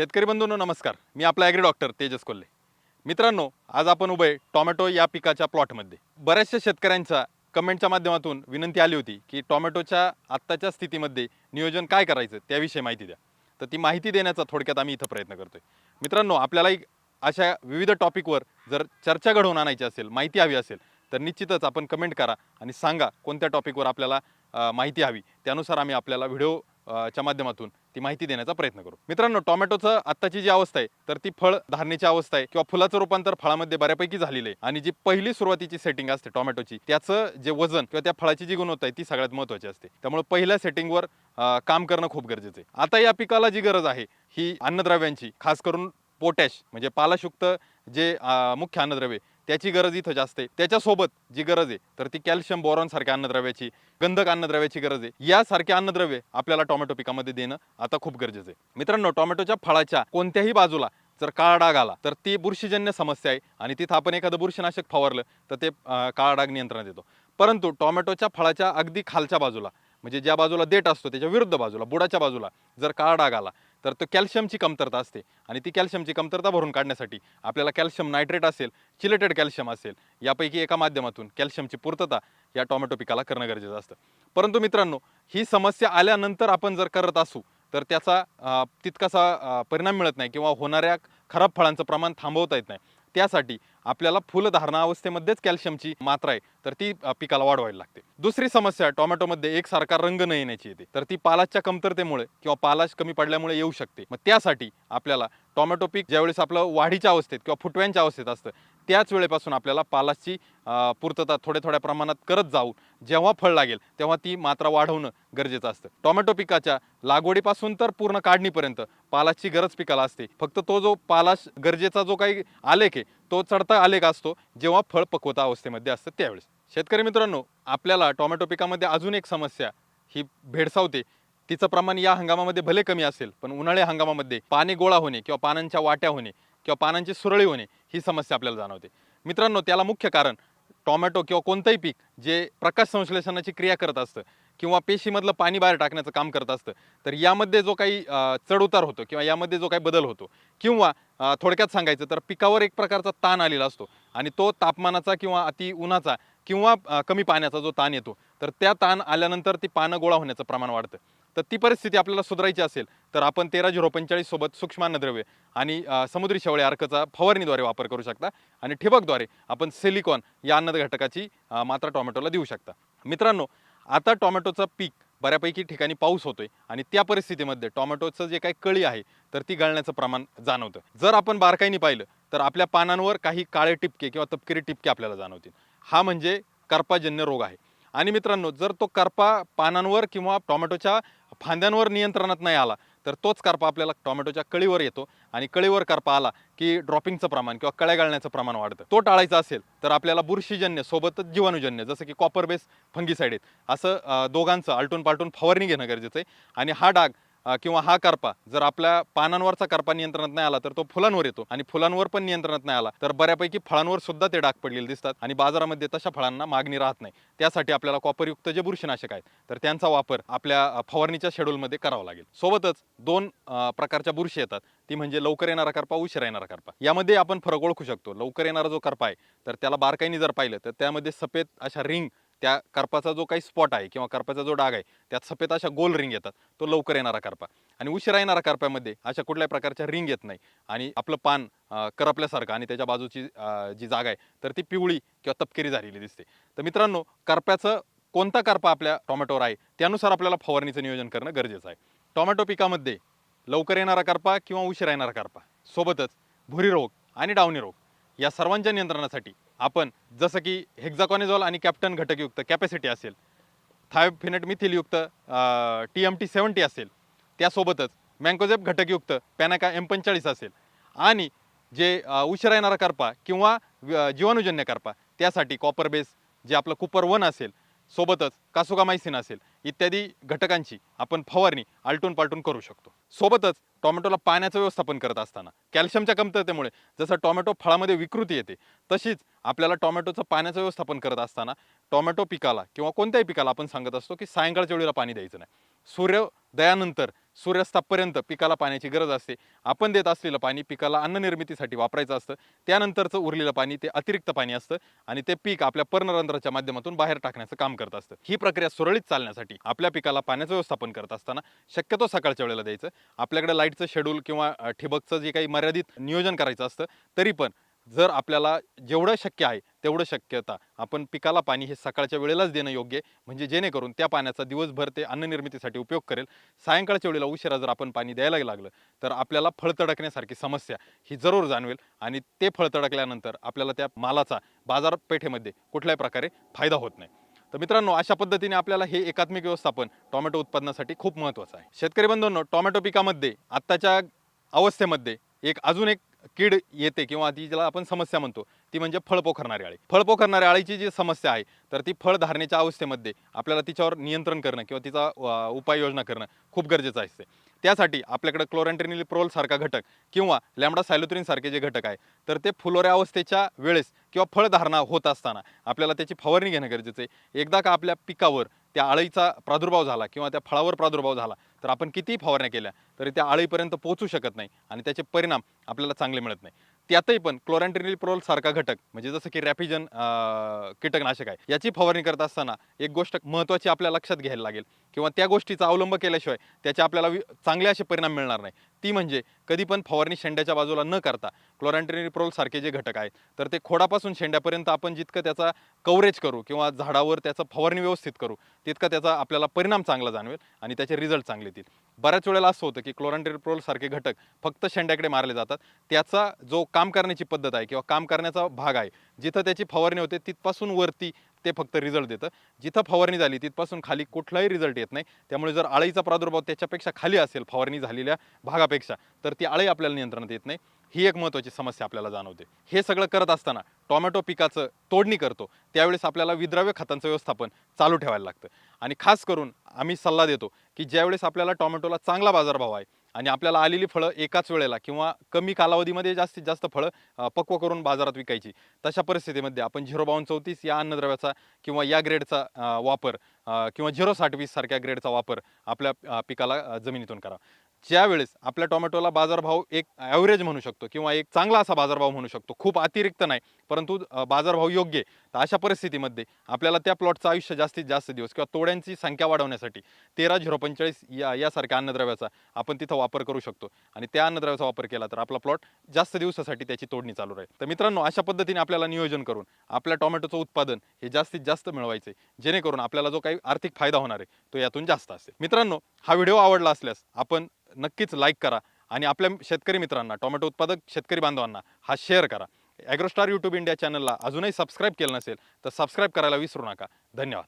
शेतकरी बंधूंनो नमस्कार. मी आपला ॲग्री डॉक्टर तेजस कोल्हे. मित्रांनो आज आपण उभे टॉमॅटो या पिकाच्या प्लॉटमध्ये. बऱ्याचशा शेतकऱ्यांच्या कमेंटच्या माध्यमातून विनंती आली होती की टॉमॅटोच्या आत्ताच्या स्थितीमध्ये नियोजन काय करायचं त्याविषयी माहिती द्या. तर ती माहिती देण्याचा थोडक्यात आम्ही इथं प्रयत्न करतोय. मित्रांनो आपल्याला एक अशा विविध टॉपिकवर जर चर्चा घडवून आणायची असेल माहिती हवी असेल तर निश्चितच आपण कमेंट करा आणि सांगा कोणत्या टॉपिकवर आपल्याला माहिती हवी. त्यानुसार आम्ही आपल्याला व्हिडिओ च्या माध्यमातून ती माहिती देण्याचा प्रयत्न करू. मित्रांनो टोमॅटोचं आत्ताची जी अवस्था आहे तर ती फळ धारणेची अवस्था आहे किंवा फुलाचं रूपांतर फळामध्ये बऱ्यापैकी झालेलं आहे. आणि जी पहिली सुरुवातीची सेटिंग असते टोमॅटोची त्याचं जे वजन किंवा त्या फळाची जी गुणवत्ता आहे ती सगळ्यात महत्त्वाची असते. त्यामुळे पहिल्या सेटिंगवर काम करणं खूप गरजेचं आहे. आता या पिकाला जी गरज आहे ही अन्नद्रव्यांची खास करून पोटॅश म्हणजे पालाशुक्त जे मुख्य अन्नद्रव्य त्याची गरज इथं जास्त आहे. त्याच्यासोबत जी गरज आहे तर ती कॅल्शियम बोरॉन सारख्या अन्नद्रव्याची गंधक अन्नद्रव्याची गरज आहे. यासारखे अन्नद्रव्य आपल्याला टोमॅटो पिकामध्ये देणं आता खूप गरजेचं आहे. मित्रांनो टोमॅटोच्या फळाच्या कोणत्याही बाजूला जर काळा डाग आला तर ती बुरशीजन्य समस्या आहे आणि तिथं आपण एखादं बुरशीनाशक फवारलं तर ते अं, काळा डाग नियंत्रणात येतो. परंतु टोमॅटोच्या फळाच्या अगदी खालच्या बाजूला म्हणजे ज्या बाजूला देठ असतो त्याच्या विरुद्ध बाजूला बुडाच्या बाजूला जर काळा डाग आला तर तो कॅल्शियमची कमतरता असते. आणि ती कॅल्शियमची कमतरता भरून काढण्यासाठी आपल्याला कॅल्शियम नायट्रेट असेल चिलेटेड कॅल्शियम असेल यापैकी एका माध्यमातून कॅल्शियमची पूर्तता या टोमॅटो पिकाला करणं गरजेचं असतं. परंतु मित्रांनो ही समस्या आल्यानंतर आपण जर करत असू तर त्याचा तितकासा परिणाम मिळत नाही किंवा होणाऱ्या खराब फळांचं प्रमाण थांबवता येत नाही. त्यासाठी आपल्याला फुलधारणा अवस्थेमध्येच कॅल्शियमची मात्रा आहे. तर ती पिकाला वाढवायला लागते. दुसरी समस्या टोमॅटोमध्ये एकसारखा रंग न येण्याची येते. तर ती पालाच्या कमतरतेमुळे किंवा पालाश कमी पडल्यामुळे येऊ शकते. मग त्यासाठी आपल्याला टोमॅटो पीक ज्यावेळेस आपलं वाढीच्या अवस्थेत किंवा फुटव्यांच्या अवस्थेत असतं त्याच वेळेपासून आपल्याला पालाची पूर्तता थोड्या थोड्या प्रमाणात करत जाऊन जेव्हा फळ लागेल तेव्हा ती मात्रा वाढवणं गरजेचं असतं. टोमॅटो पिकाच्या लागवडीपासून तर पूर्ण काढणीपर्यंत पालाची गरज पिकाला असते. फक्त तो जो पालाश गरजेचा जो काही आलेख आहे तो चढता आलेख असतो जेव्हा फळ पक्वता अवस्थेमध्ये असतं त्यावेळेस. शेतकरी मित्रांनो आपल्याला टोमॅटो पिकामध्ये अजून एक समस्या ही भेडसावते. तिचं प्रमाण या हंगामामध्ये भले कमी असेल पण उन्हाळ्या हंगामामध्ये पाणी गोळा होणे किंवा पानांच्या वाट्या होणे किंवा पानांची सुरळी होणे ही समस्या आपल्याला जाणवते. मित्रांनो त्याला मुख्य कारण टोमॅटो किंवा कोणतंही पीक जे प्रकाश संश्लेषणाची क्रिया करत असतं किंवा पेशीमधलं पाणी बाहेर टाकण्याचं काम करत असतं तर यामध्ये जो काही चढउतार होतो किंवा यामध्ये जो काही बदल होतो किंवा थोडक्यात सांगायचं तर पिकावर एक प्रकारचा ताण आलेला असतो आणि तो तापमानाचा किंवा अति उन्हाचा किंवा कमी पाण्याचा जो ताण येतो तर त्या ताण आल्यानंतर ती पानं गोळा होण्याचं प्रमाण वाढतं. तर ती परिस्थिती आपल्याला सुधारायची असेल तर आपण तेरा झिरो पंचेचाळीससोबत सोबत सूक्ष्म आणि समुद्री शेवळे अर्कचा फवारणीद्वारे वापर करू शकता आणि ठिबकद्वारे आपण सिलिकॉन या अन्न घटकाची मात्रा टोमॅटोला देऊ शकता. मित्रांनो आता टोमॅटोचं पीक बऱ्यापैकी ठिकाणी पाऊस होतोय आणि त्या परिस्थितीमध्ये टोमॅटोचं जे काही कळी आहे तर ती गळण्याचं प्रमाण जाणवतं. जर आपण बारकाईने पाहिलं तर आपल्या पानांवर काही काळे टिपके किंवा तपकिरी टिपके आपल्याला जाणवतील. हा म्हणजे कर्पाजन्य रोग आहे. आणि मित्रांनो जर तो करपा पानांवर किंवा टोमॅटोच्या फांद्यांवर नियंत्रणात नाही आला तर तोच करपा आपल्याला टोमॅटोच्या कळीवर येतो आणि कळीवर करपा आला की ड्रॉपिंगचं प्रमाण किंवा कळ्या गळण्याचं प्रमाण वाढतं. तो टाळायचा असेल तर आपल्याला बुरशीजन्य सोबतच जीवाणूजन्य जसं की कॉपर बेस फंगीसाईड आहेत असं दोघांचं आलटून पालटून फवारणी घेणं गरजेचं आहे. आणि हा डाग किंवा हा करपा जर आपल्या पानांवरचा करपा नियंत्रणात नाही आला तर तो फुलांवर येतो आणि फुलांवर पण नियंत्रणात नाही आला तर बऱ्यापैकी फळांवर सुद्धा ते डाग पडलेले दिसतात आणि बाजारामध्ये तशा फळांना मागणी राहत नाही. त्यासाठी आपल्याला कॉपरयुक्त जे बुरशीनाशक आहेत तर त्यांचा वापर आपल्या फवारणीच्या शेड्यूलमध्ये करावा लागेल. सोबतच दोन प्रकारच्या बुरशी येतात. ती म्हणजे लवकर येणारा करपा उशिरा येणारा करपा. यामध्ये आपण फरक ओळखू शकतो. लवकर येणारा जो करपा आहे तर त्याला बारकाईने जर पाहिलं तर त्यामध्ये सफेद अशा रिंग त्या करपाचा जो काही स्पॉट आहे किंवा करपाचा जो डाग आहे त्यात सफेद अशा गोल रिंग येतात. तो लवकर येणारा करपा. आणि उशिरा येणारा करप्यामध्ये अशा कुठल्याही प्रकारच्या रिंग येत नाही. आणि आपलं पान करपल्यासारखं आणि त्याच्या बाजूची जी जागा आहे तर ती पिवळी किंवा तपकिरी झालेली दिसते. तर मित्रांनो करप्याचं कोणता करपा आपल्या टोमॅटोवर आहे त्यानुसार आपल्याला फवारणीचं नियोजन करणं गरजेचं आहे. टोमॅटो पिकामध्ये लवकर येणारा करपा किंवा उशिरा येणारा करपा? सोबतच भुरी रोग आणि डावणी रोग या सर्वांच्या नियंत्रणासाठी आपण जसं की हेक्झाकॉनेझॉल आणि कॅप्टन घटकयुक्त कॅपॅसिटी असेल थायोफिनेट मिथिलयुक्त टी एम टी सेवन्टी असेल त्यासोबतच मँकोझेप घटकयुक्त पॅनाका एम पंचेचाळीस असेल. आणि जे उशिरा येणारा करपा किंवा अ, जीवाणूजन्य करपा त्यासाठी कॉपर बेस जे आपलं कुपर वन असेल सोबतच कासुकामायसिन असेल इत्यादी घटकांची आपण फवारणी आलटून पालटून करू शकतो. सोबतच टोमॅटोला पाण्याचं व्यवस्थापन करत असताना कॅल्शियमच्या कमतरतेमुळे जसं टोमॅटो फळामध्ये विकृती येते तशीच आपल्याला टोमॅटोचं पाण्याचं व्यवस्थापन करत असताना टोमॅटो पिकाला किंवा कोणत्याही पिकाला आपण सांगत असतो की सायंकाळच्या वेळेला पाणी द्यायचं नाही. सूर्योदयानंतर सूर्यास्तापर्यंत पिकाला पाण्याची गरज असते. आपण देत असलेलं पाणी पिकाला अन्न निर्मितीसाठी वापरायचं असतं. त्यानंतरचं उरलेलं पाणी ते अतिरिक्त पाणी असतं आणि ते पीक आपल्या पर्णरंध्राच्या माध्यमातून बाहेर टाकण्याचं काम करत असतं. ही प्रक्रिया सुरळीत चालण्यासाठी आपल्या पिकाला पाण्याचं व्यवस्थापन करत असताना शक्यतो सकाळच्या वेळेला द्यायचं. आपल्याकडे लाईटचं शेड्यूल किंवा ठिबकचं जे काही मर्यादित नियोजन करायचं असतं तरी पण जर आपल्याला जेवढं शक्य आहे तेवढं शक्यता. आपण पिकाला पाणी हे सकाळच्या वेळेलाच देणं योग्य आहे. म्हणजे जेणेकरून त्या पाण्याचा दिवसभर ते अन्ननिर्मितीसाठी उपयोग करेल. सायंकाळच्या वेळेला उशिरा जर आपण पाणी द्यायला लागलं तर आपल्याला फळ तडकण्यासारखी समस्या ही जरूर जाणवेल. आणि ते फळ तडकल्यानंतर आपल्याला त्या मालाचा बाजारपेठेमध्ये कुठल्याही प्रकारे फायदा होत नाही. तर मित्रांनो अशा पद्धतीने आपल्याला हे एकात्मिक व्यवस्थापन टोमॅटो उत्पादनासाठी खूप महत्त्वाचं आहे. शेतकरी बंधूंनो टोमॅटो पिकामध्ये आत्ताच्या अवस्थेमध्ये एक अजून एक कीड येते किंवा ती ज्याला आपण समस्या म्हणतो ती म्हणजे फळ पोखरणारी अळी फळ पोखरणाऱ्या अळीची जी समस्या आहे तर ती फळ धारणेच्या अवस्थेमध्ये आपल्याला तिच्यावर नियंत्रण करणं किंवा तिचा उपाययोजना करणं खूप गरजेचं असते. त्यासाठी आपल्याकडे क्लोरॅन्ट्रिनिल प्रोल सारखा घटक किंवा लॅमडा सायलोत्रिन सारखे जे घटक आहे तर ते फुलोऱ्या अवस्थेच्या वेळेस किंवा फळधारणा होत असताना आपल्याला त्याची फवारणी घेणं गरजेचं आहे. एकदा का आपल्या पिकावर त्या अळीचा प्रादुर्भाव झाला किंवा त्या फळावर प्रादुर्भाव झाला तर आपण कितीही फवारण्या केल्या तरी त्या अळीपर्यंत पोहोचू शकत नाही आणि त्याचे परिणाम आपल्याला चांगले मिळत नाही. त्यातही पण क्लोरॅन्ट्रिनिल प्रोल सारखा घटक म्हणजे जसं की रॅपिजन कीटकनाशक आहे याची फवारणी करत असताना एक गोष्ट महत्त्वाची आपल्या लक्षात घ्यायला लागेल किंवा त्या गोष्टीचा अवलंब केल्याशिवाय त्याचे आपल्याला चांगले असे परिणाम मिळणार नाही. ती म्हणजे कधी पण फवारणी शेंड्याच्या बाजूला न करता क्लोरॅन्टेनिप्रोल सारखे जे घटक आहेत तर ते खोडापासून शेंड्यापर्यंत आपण जितकं त्याचा कव्हरेज करू किंवा झाडावर त्याचं फवारणी व्यवस्थित करू तितका त्याचा आपल्याला परिणाम चांगला जाणवेल आणि त्याचे रिझल्ट चांगले येतील. बऱ्याच वेळेला असं होतं की क्लोरॅन्टेनिप्रोल सारखे घटक फक्त शेंड्याकडे मारले जातात. त्याचा जो काम करण्याची पद्धत आहे किंवा काम करण्याचा भाग आहे जिथं त्याची फवारणी होते तिथपासून वरती ते फक्त रिझल्ट देतं. जिथं फवारणी झाली तिथपासून खाली कुठलाही रिझल्ट येत नाही. त्यामुळे जर आळीचा प्रादुर्भाव त्याच्यापेक्षा खाली असेल फवारणी झालेल्या भागापेक्षा तर ती आळी आपल्याला नियंत्रणात येत नाही. ही एक महत्त्वाची समस्या आपल्याला जाणवते. हे सगळं करत असताना टोमॅटो पिकाचं तोडणी करतो त्यावेळेस आपल्याला विद्राव्य खतांचं व्यवस्थापन चालू ठेवायला लागतं. आणि खास करून आम्ही सल्ला देतो की ज्यावेळेस आपल्याला टोमॅटोला चांगला बाजारभाव आहे आणि आपल्याला आलेली फळं एकाच वेळेला किंवा कमी कालावधीमध्ये जास्तीत जास्त फळं पक्व करून बाजारात विकायची. तशा परिस्थितीमध्ये आपण झिरो बावन्न चौतीस या अन्नद्रव्याचा किंवा या ग्रेडचा वापर किंवा झिरो साठ वीस सारख्या ग्रेडचा वापर आपल्या पिकाला जमिनीतून करा ज्यावेळेस आपल्या टोमॅटोला बाजारभाव एक ॲव्हरेज म्हणू शकतो किंवा एक चांगला असा बाजारभाव म्हणू शकतो खूप अतिरिक्त नाही परंतु बाजारभाव योग्य आहे. तर अशा परिस्थितीमध्ये आपल्याला त्या प्लॉटचं आयुष्य जास्तीत जास्त दिवस किंवा तोड्यांची संख्या वाढवण्यासाठी तेरा झिरो पंचेचाळीस या यासारख्या अन्नद्रव्याचा आपण तिथं वापर करू शकतो. आणि त्या अन्नद्रव्याचा वापर केला तर आपला प्लॉट जास्त दिवसासाठी त्याची तोडणी चालू राहील. तर मित्रांनो अशा पद्धतीने आपल्याला नियोजन करून आपल्या टोमॅटोचं उत्पादन हे जास्तीत जास्त मिळवायचे जेणेकरून आपल्याला जो काही आर्थिक फायदा होणार आहे तो यातून जास्त असेल. मित्रांनो हा व्हिडिओ आवडला असल्यास आपण नक्कीच लाईक करा. आणि आपल्या शेतकरी मित्रांना टोमॅटो उत्पादक शेतकरी बांधवांना हा शेअर करा. ॲग्रोस्टार यूट्यूब इंडिया चॅनलला अजूनही सबस्क्राईब केलं नसेल तर सबस्क्राईब करायला विसरू नका. धन्यवाद.